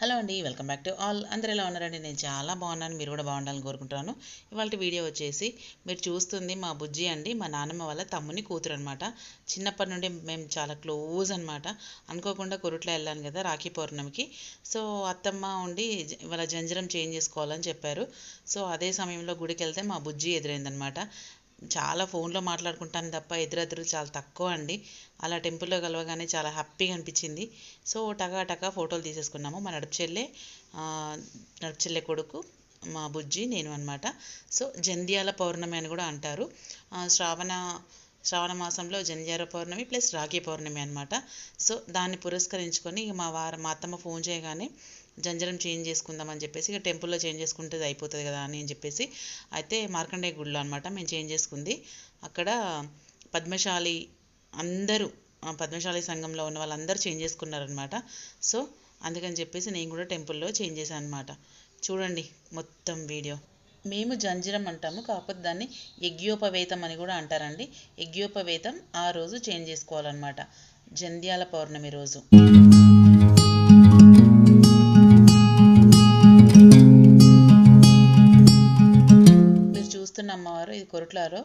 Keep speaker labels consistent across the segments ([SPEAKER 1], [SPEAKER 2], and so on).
[SPEAKER 1] Hello అండి welcome back to all అందరు ఎలా ఉన్నారండి నేను చాలా బాగున్నాను మీరు కూడా బాగుండాలని కోరుకుంటున్నాను ఇవాళ వీడియో వచ్చేసి మీరు చూస్తుంది మా బుజ్జి అండి మా నాన్నమ్మ వాళ్ళ తమ్ముని కూతురు అనమాట చిన్నప్పటి నుండి మేము చాలా క్లోజ్ అనమాట అనుకోకుండా కొరుట్లో వెళ్ళాను కదా రాఖీ పౌర్ణమికి సో అత్తమ్మ ఉండి ఇవాళ జంజరం చేంజ్ చేసుకోవాలని చెప్పారు సో అదే సమయంలో గుడికి వెళ్తే మా బుజ్జి ఎదురైందనమాట చాలా ఫోన్లో మాట్లాడుకుంటాను తప్ప ఎదురెదురు చాలా తక్కువ అండి అలా టెంపుల్లో కలవగానే చాలా హ్యాపీగా అనిపించింది సో టకా ఫోటోలు తీసేసుకున్నాము మా నడిచెల్లె నడుచెల్లె కొడుకు మా బుజ్జి నేను అనమాట సో జంధ్యాల పౌర్ణమి అని కూడా అంటారు శ్రావణ శ్రావణ మాసంలో జంధ్యాల పౌర్ణమి ప్లస్ రాఖీ పౌర్ణమి అనమాట సో దాన్ని పురస్కరించుకొని మా వారు మా అత్తమ్మ ఫోన్ చేయగానే జంజరం చేంజ్ చేసుకుందాం అని చెప్పేసి ఇక టెంపుల్లో చేంజ్ చేసుకుంటే అయిపోతుంది కదా అని అని చెప్పేసి అయితే మార్కండేయ గుడిలో అనమాట మేము చేంజ్ చేసుకుంది అక్కడ పద్మశాలి అందరూ పద్మశాలి సంఘంలో ఉన్న వాళ్ళందరూ చేంజ్ చేసుకున్నారనమాట సో అందుకని చెప్పేసి నేను కూడా టెంపుల్లో చేంజ్ చేశాను అనమాట చూడండి మొత్తం వీడియో మేము జంజరం అంటాము కాకపోతే దాన్ని యజ్ఞోపవేతం అని కూడా అంటారండి యజ్ఞోపవేతం ఆ రోజు చేంజ్ చేసుకోవాలన్నమాట జంధ్యాల పౌర్ణమి రోజు చెప్తున్న అమ్మవారు ఇది కొరుట్లారో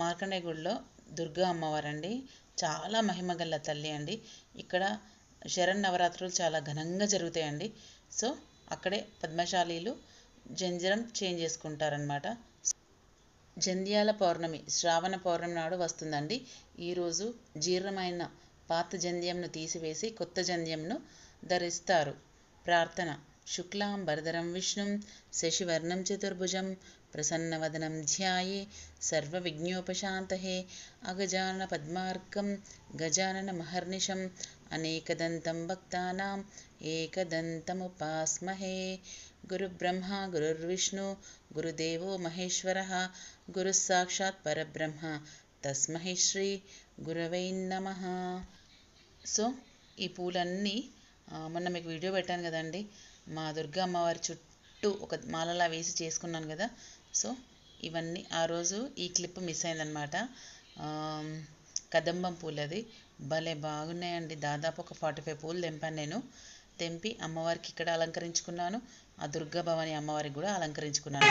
[SPEAKER 1] మార్కండే గుడిలో దుర్గా అమ్మవారు అండి చాలా మహిమ గల తల్లి అండి ఇక్కడ శరణ్ నవరాత్రులు చాలా ఘనంగా జరుగుతాయండి సో అక్కడే పద్మశాలీలు జంజరం చేంజ్ చేసుకుంటారనమాట జంధ్యాల పౌర్ణమి శ్రావణ పౌర్ణమి నాడు వస్తుందండి ఈరోజు జీర్ణమైన పాత జంధ్యంను తీసివేసి కొత్త జంధ్యంను ధరిస్తారు ప్రార్థన శుక్లాం శుక్లాంబరధరం విష్ణుం శశివర్ణం చతుర్భుజం ప్రసన్నవదనం ధ్యాయే సర్వ విఘ్నోపశాంతహే అగజాన పద్మార్కం గజానన మహర్నిశం అనేకదంతం భక్తానాం ఏకదంతముపాస్మహే గురుబ్రహ్మ గురుర్విష్ణు గురుదేవో మహేశ్వర గురుస్సాక్షాత్ పరబ్రహ్మ తస్మహే శ్రీ గురవై నమ సో ఈ పూలన్నీ మొన్న మీకు వీడియో పెట్టాను కదండీ మా దుర్గా అమ్మవారి చుట్టూ ఒక మాలలా వేసి చేసుకున్నాను కదా సో ఇవన్నీ ఆ రోజు ఈ క్లిప్ మిస్ అయిందనమాట కదంబం పూలది భలే బాగున్నాయండి దాదాపు ఒక ఫార్టీ ఫైవ్ పూలు తెంపాను నేను తెంపి అమ్మవారికి ఇక్కడ అలంకరించుకున్నాను ఆ దుర్గా భవాని అమ్మవారికి కూడా అలంకరించుకున్నాను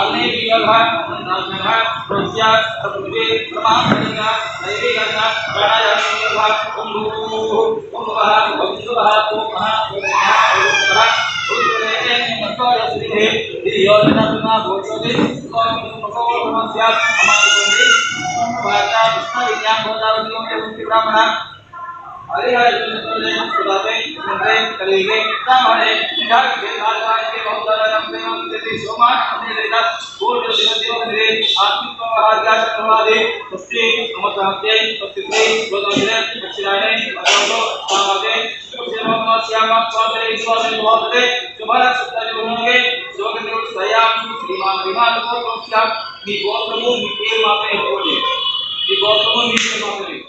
[SPEAKER 1] कालने विग्रह नरसंह प्रज्ञा तत्वे प्रमाणिका नैवेदना प्राणायाम विग्रह ओम भूः ओम वः ओम वः ओम महा ओम महा ओम सरः ओम जनेते मतोय श्रीहे दियोजना सुना भोजोदे ओम मकोल नमस्या हमारे को वाचा विस्तार ज्ञान बोधा उद्योग के ब्राह्मण हरे हरे कृष्ण सुरते सुनते कलिगे सामने जग के भगवान के बहुत सारा अपने हम देवी सोमा अपने देना पूर्ण दिवस दिवस मेरे आत्मिक को महाराज समाधि उसके हम चाहते उसके बहुत मेरे अच्छाने भगवान को सामने उसके हम श्याम स्वामी स्वामी बहुत रे तुम्हारा सत्ता जो होंगे जो के निर्मल सयाम श्रीमान विमान को श्याम निगोत्रमु निकेल मापे होले निगोत्रमु निकेल मापे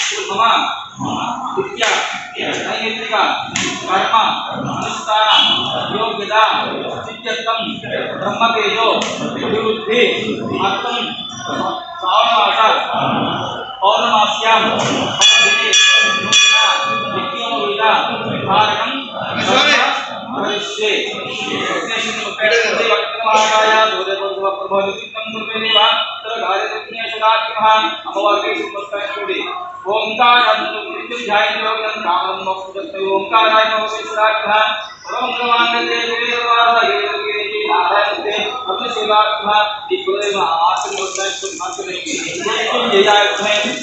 [SPEAKER 1] उद्भवा विद्या नैमित्तिका कर्म अनुष्ठान योग्यता नित्यत्वं ब्रह्मतेजो विरुद्धि आत्म श्रावणमास पौर्णमास्यां दिने नित्यमूलिका कारणं भविष्ये प्रभोदितं दुर्वेदेव तत्र कार्यतज्ञेषु नाट्यमहान् भवति सुपस्ताय सूर्य ओंकाराय मृत्युंजय योगं कामं मोक्षदत्तयो ओंकाराय मोक्षेश्वरार्थ परम गवांगते देवालय योगिनी नारायणते अपने शिवार्थ इकोरे महात्म होता है तो मात्र नहीं जयार्थ में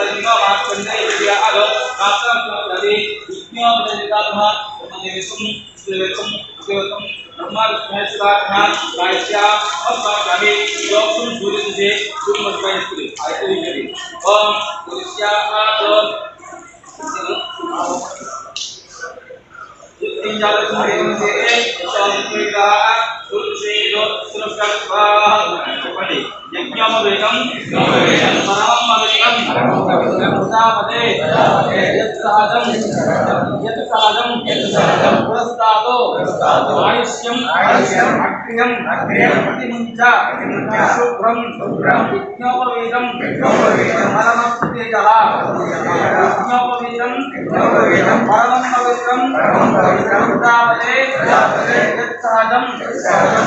[SPEAKER 1] कर्मिणवाक्पण्डयस्य अलो रात्राक्रमे विज्ञापननिदातः ब्रह्मदेवसं विष्णुदेवसं देवतं ब्रह्माविष्णुसुराख्या गायत्या अस्वाक्रमे योगसं सूर्यसुजे सूर्यमस्मयस्तु आयतरी करी ओम पुरुष्याः तीन जाते तुम्हारे से एक सौंदर्य का तुलसी रो सुरक्षा का बड़ी यज्ञ में वेदम ప్రజాపదే యత్సహజం యత్సహజం పురస్తాదో ఆయుష్యం ఆయుష్యం అక్రియం అక్రియం ప్రతిముంచ శుభ్రం శుభ్రం విజ్ఞోపవేదం విజ్ఞోపవేదం పరమ ప్రతిజల విజ్ఞోపవేదం విజ్ఞోపవేదం పరమం పవిత్రం పరమం పవిత్రం ప్రజాపదే ప్రజాపదే యత్సహజం యత్సహజం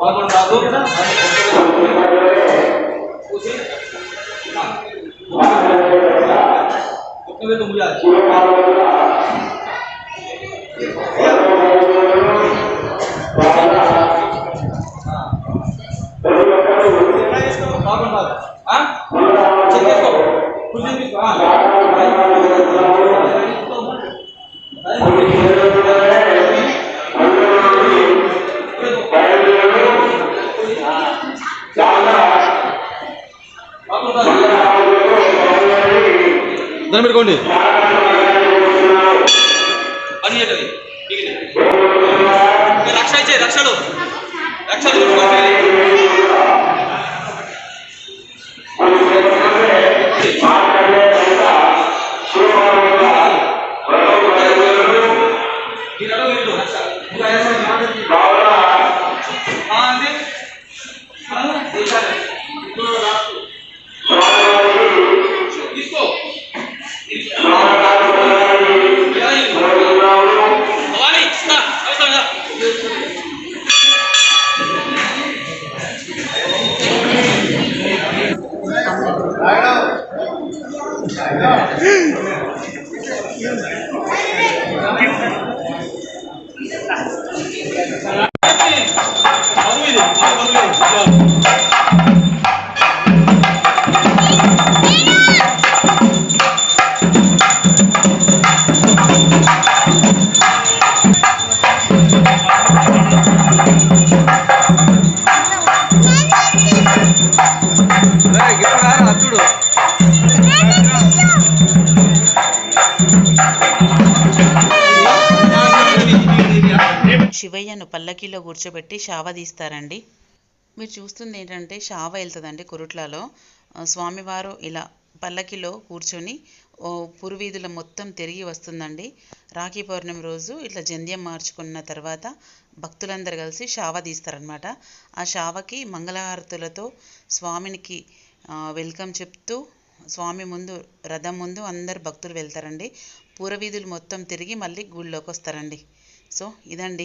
[SPEAKER 1] और डालो ना उसी हाँ। तो मुझे अच्छी దాని పెట్టుకోండి పని చేయాలి రక్షణ ఇచ్చే రక్షలు రక్షలు 来了，来了。భార్యను పల్లకీలో కూర్చోబెట్టి షావ తీస్తారండి మీరు చూస్తుంది ఏంటంటే షావ వెళ్తుందండి కురుట్లలో స్వామివారు ఇలా పల్లకిలో కూర్చొని పురువీధుల మొత్తం తిరిగి వస్తుందండి రాఖీ పౌర్ణమి రోజు ఇట్లా జంధ్యం మార్చుకున్న తర్వాత భక్తులందరూ కలిసి షావ తీస్తారనమాట ఆ షావకి మంగళహారతులతో స్వామినికి వెల్కమ్ చెప్తూ స్వామి ముందు రథం ముందు అందరు భక్తులు వెళ్తారండి పూరవీధులు మొత్తం తిరిగి మళ్ళీ గుళ్ళోకి వస్తారండి సో ఇదండి